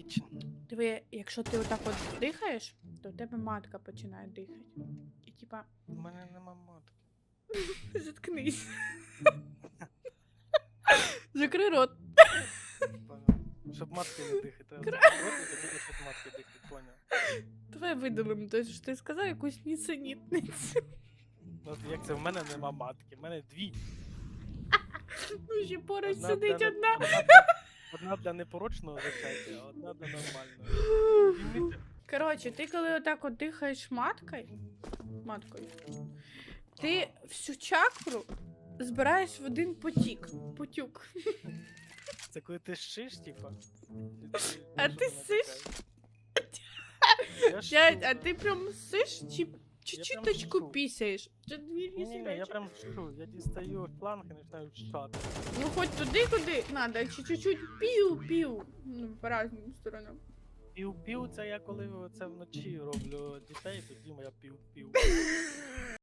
kitchen. Диви, якщо ти отак от дихаєш, то в тебе матка починає дихати. І типа, У мене нема матки. заткнись. Закрий рот. Щоб матки не дихати, треба закрити тоді почати матки дихати, поняв. Давай видалимо, то що ти сказав якусь нісенітницю. Ну, як це в мене нема матки, в мене дві. Ну, ще поруч Одна сидить одна. Одна одна для непорочного зачаття, а одна для нормального. Коротше, ти коли отак от дихаєш маткою, маткою, ти всю чакру збираєш в один потік. Потюк. Це коли ти шиш, типа. А ти сиш? Я а ти прям сиш чи, чуточку пісяєш? Це дві Ні, ні, ні, я речі? прям вчу, я дістаю шланг і починаю шати. Ну хоч туди, куди надо, чи чуть-чуть пів-пів. Ну, по разним сторонам. Пів-пів це я коли це вночі роблю дітей, тоді моя пів-пів.